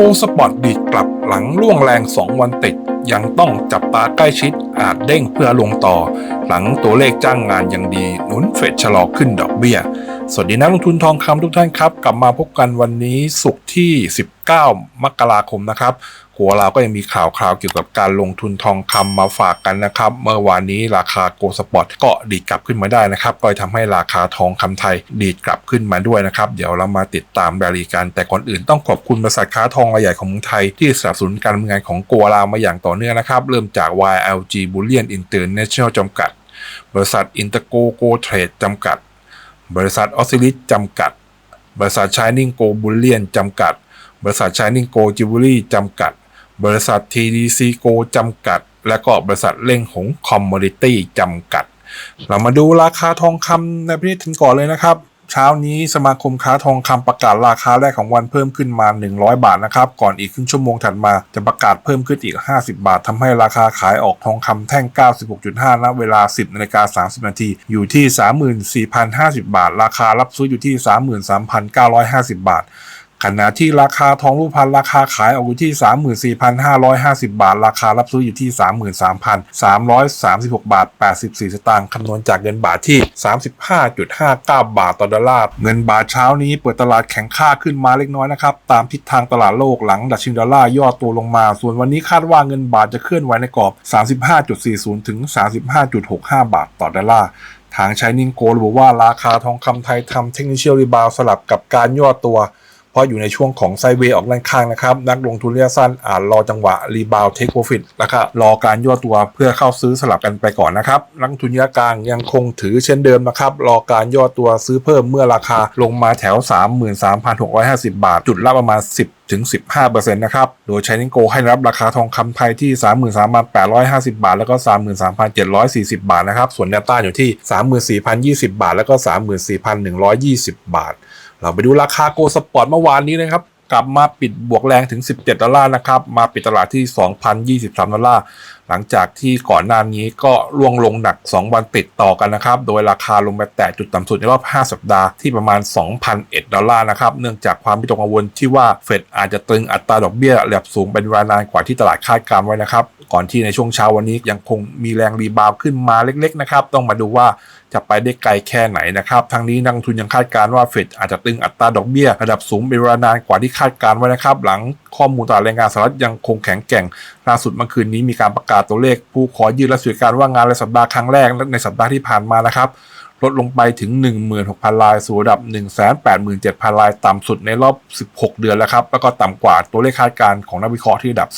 โกสปอร์ตดีดกลับหลังล่วงแรง 2 วันติด ยังต้องจับตาใกล้ชิดอาจเด้งเพื่อลงต่อ หลังตัวเลขจ้างงานยังดี หนุนเฟดชะลอขึ้นดอกเบี้ย สวัสดีนักลงทุนทองคำทุกท่านครับ กลับมาพบกันวันนี้ศุกร์ที่ 19 มกราคมนะครับ หัวเราก็ยังมีข่าวคราวเกี่ยวกับการลงทุนทองคำมาฝากกันนะครับ เมื่อวานนี้ราคาโกลสปอร์ตก็ดีดกลับขึ้นมาได้นะครับ ก็ทำให้ราคาทองคำไทยดีดกลับขึ้นมาด้วยนะครับ เดี๋ยวเรามาติดตามรายละเอียดกัน แต่ก่อนอื่นต้องขอบคุณบริษัทค้าทองรายใหญ่ของเมืองไทย ที่สนับสนุนการดำเนินงานของโกลามาอย่างต่อเนื่องนะครับ เริ่มจาก YLG Bullion International จำกัด บริษัท Intergo Go Trade จำกัด บริษัทออสซิลิสจำกัด บริษัท Shining Go Bullion จำกัด บริษัท Shining Go Jewelry จำกัด บริษัท TDC Go จำกัด และก็บริษัทเล่งหงคอมมอดิตี้จำกัด เรามาดูราคาทองคำในประเทศถึงก่อนเลยนะครับเช้านี้สมาคมค้าทองคำประกาศราคาแรกของวันเพิ่มขึ้นมา 100 บาทนะครับ ก่อนอีกครึ่งชั่วโมงถัดมาจะประกาศเพิ่มขึ้นอีก 50 บาททำให้ราคาขายออกทองคำแท่ง 96.5ณเวลา 10นาฬิกา30 นาทีอยู่ที่ 34,050 บาท ราคารับซื้ออยู่ที่ 33,950 บาท ขณะที่ราคาทองรูปพรรณราคาขายออกอยู่ที่ 34,550 บาท ราคารับซื้ออยู่ที่ 33,336 บาท 84 สตางค์คำนวณจากเงินบาทที่ 35.59 บาทต่อดอลลาร์เงินบาทเช้านี้เปิดตลาดแข็งค่าขึ้นมาเล็กน้อยนะครับ ตามทิศทางตลาดโลกหลังดัชนีดอลลาร์ย่อตัวลงมา ส่วนวันนี้คาดว่าเงินบาทจะเคลื่อนไหวในกรอบ 35.40 ถึง 35.65 บาทต่อดอลลาร์ทางชายนิงโกระบุว่าราคาทองคำไทยทำเทคนิคเชียลรีบาวสลับกับการย่อตัว ราะอยู่ในช่วงของไซเวย์ออกด้านข้างนะครับ นักลงทุนระยะสั้นอาจรอจังหวะรีบาวเทคโปรฟิตแล้วก็รอการย่อตัวเพื่อเข้าซื้อสลับกันไปก่อนนะครับนักทุนระยะกลางยังคงถือเช่นเดิมนะครับรอการย่อตัวซื้อเพิ่มเมื่อราคาลงมาแถว 33,650 บาท จุดละประมาณ 10ถึง 15%นะครับ โดยช i นิงโกให้รับราคาทองคำไทยที่ 33,850 บาท แล้วก็ 33,740 บาทนะครับ ส่วนแนวต้านอยู่ที่ 34,020 บาท แล้วก็ 34,120 บาท เราไปดูราคาโกลสปอร์ตเมื่อวานนี้นะครับ กลับมาปิดบวกแรงถึง 17 ดอลลาร์นะครับ มาปิดตลาดที่ 2,023 ดอลลาร์ หลังจากที่ก่อนหน้านี้ก็ร่วงลงหนัก 2 วันติดต่อกันนะครับ โดยราคาลงไปแตะจุดต่ำสุดในรอบ 5 สัปดาห์ที่ประมาณ 2,001 ดอลลาร์นะครับ เนื่องจากความวิตกกังวลที่ว่าเฟดอาจจะตรึงอัตราดอกเบี้ยระดับสูงเป็นเวลานานกว่าที่ตลาดคาดการไว้นะครับ ก่อนที่ในช่วงเช้าวันนี้ยังคงมีแรงรีบาวขึ้นมาเล็กๆนะครับ ต้องมาดูว่าจะไปได้ไกลแค่ไหนนะครับ ทั้งนี้นักลงทุนยังคาดการว่าเฟดอาจจะตึงอัตราดอกเบี้ยระดับสูงเป็นเวลานานกว่าที่คาดการไว้นะครับ หลังข้อมูลตลาดแรงงานสหรัฐยังคงแข็งแกร่งล่าสุดเมื่อคืนนี้มีการประกาศตัวเลขผู้ขอยืดและสื่อการว่างงานรายสัปดาห์ครั้งแรกในสัปดาห์ที่ผ่านมานะครับลดลงไปถึง 16,000 ราย สู่ระดับ 187,000 ราย ต่ำสุดในรอบ 16 เดือนแล้วครับ แล้วก็ต่ำกว่าตัวเลขคาดการณ์ของนักวิเคราะห์ที่ระดับ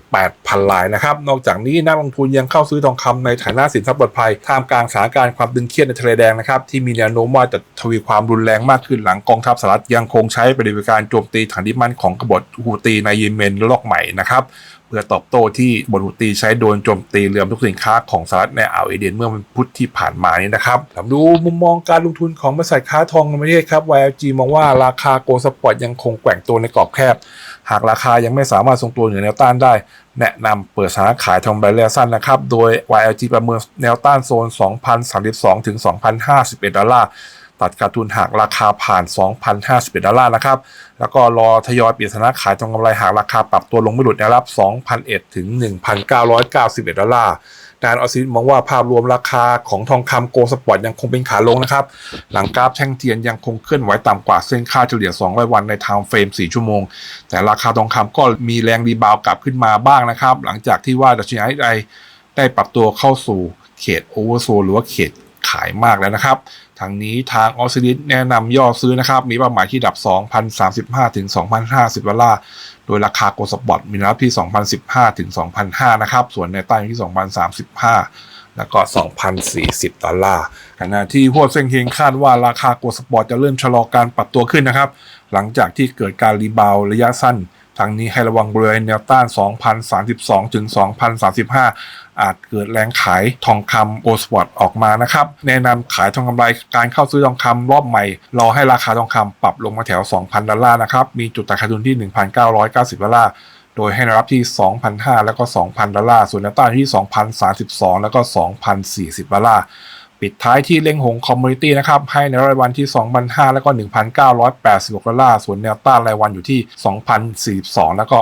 208,000 รายนะครับ นอกจากนี้นักลงทุนยังเข้าซื้อทองคำในฐานะสินทรัพย์ปลอดภัย ท่ามกลางสถานการณ์ความตึงเครียดในทะเลแดงนะครับ ที่มีแนวโน้มว่าจะทวีความรุนแรงมากขึ้นหลังกองทัพสหรัฐยังคงใช้ปฏิบัติการโจมตีฐานที่มั่นของกบฏฮูตีในเยเมนลอกใหม่นะครับ เพื่อตอบโต้ที่บนฮูตีใช้โดนโจมตีเรือทุกสินค้าของสหรัฐในอ่าวเอเดนเมื่อวันพุธที่ผ่านมานี้นะครับดูมุมมองการลงทุนของบริษัทค้าทองในประเทศครับ YLG มองว่าราคาโกลสปอร์ตยังคงแกว่งตัวในกรอบแคบ หากราคายังไม่สามารถทรงตัวเหนือแนวต้านได้ แนะนำเปิดสถานะขายทองใบระยะสั้นนะครับ โดย YLG ประเมินแนวต้านโซน 2,032ถึง2,051 ดอลลาร์ ตัดขาดทุนหากราคาผ่าน 2,051ดอลลาร์นะครับ แล้วก็รอทยอยเปลี่ยนสถานะขายทองกำไรหากราคาปรับตัวลงไม่หลุดแนวรับ 2,001ถึง 1,991ดอลลาร์ด้านออซิลมองว่าภาพรวมราคาของทองคำโกลด์สปอร์ตยังคงเป็นขาลงนะครับ หลังกราฟแท่งเทียนยังคงเคลื่อนไหวต่ำกว่าเส้นค่าเฉลี่ย 200 วันในไทม์เฟรม 4 ชั่วโมง แต่ราคาทองคำก็มีแรงรีบาวกลับขึ้นมาบ้างนะครับ หลังจากที่ว่าดัชนีไอได้ปรับตัวเข้าสู่เขตโอเวอร์โซหรือว่าเขต ขายมากแล้วนะครับ ทางนี้ทางออสซิลิสแนะนำย่อซื้อนะครับ มีเป้าหมายที่ดับ 2,035 ถึง 2,050ดอลลาร์ โดยราคาโกลสปอร์ตมีรับที่ 2,015 ถึง 2,005 นะครับ ส่วนในใต้อยู่ที่ 2,035 แล้วก็ 2,040 ดอลลาร์ ขณะที่หัวเซ็งเฮงคาดว่าราคาโกลสปอร์ตจะเริ่มชะลอการปรับตัวขึ้นนะครับ หลังจากที่เกิดการรีบาวระยะสั้น ทางนี้ให้ระวังบริเวณแนวต้าน 2,032 ถึง 2,035 อาจเกิดแรงขายทองคำโอสปอตออกมานะครับ แนะนำขายทองกำไรการเข้าซื้อทองคำรอบใหม่ รอให้ราคาทองคำปรับลงมาแถว 2,000 ดอลลาร์นะครับ มีจุดตัดขาดทุนที่ 1,990 ดอลลาร์โดยให้แนวรับที่ 2,005 แล้วก็ 2,000 ดอลลาร์ ส่วนแนวต้านที่ 2,032 แล้วก็ 2,040 ดอลลาร์ ปิดท้ายที่เล้งหงคอมมูนิตี้นะครับให้ในรายวันที่ 2,500 แล้วก็ 1,986 ดอลลาร์ ส่วนแนวต้านรายวันอยู่ที่ 2,042 แล้วก็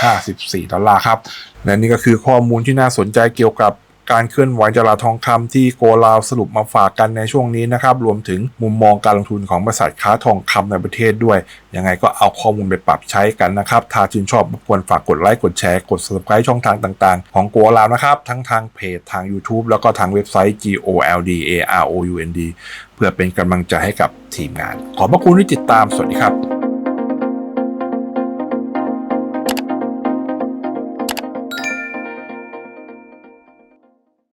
2,054 ดอลลาร์ครับ และนี่ก็คือข้อมูลที่น่าสนใจเกี่ยวกับ การเคลื่อนไหวตลาดทองคำที่โกลาวสรุปมาฝากกันในช่วงนี้นะครับ รวมถึงมุมมองการลงทุนของบริษัทค้าทองคำในประเทศด้วย ยังไงก็เอาข้อมูลไปปรับใช้กันนะครับ ถ้าชื่นชอบรบกวนฝากกดไลค์กดแชร์กด subscribe ช่องทางต่างๆ ของโกลาวนะครับ ทั้งทางเพจทาง YouTube แล้วก็ทางเว็บไซต์ goldaround เพื่อเป็นกำลังใจให้กับทีมงาน ขอบพระคุณที่ติดตามสวัสดีครับ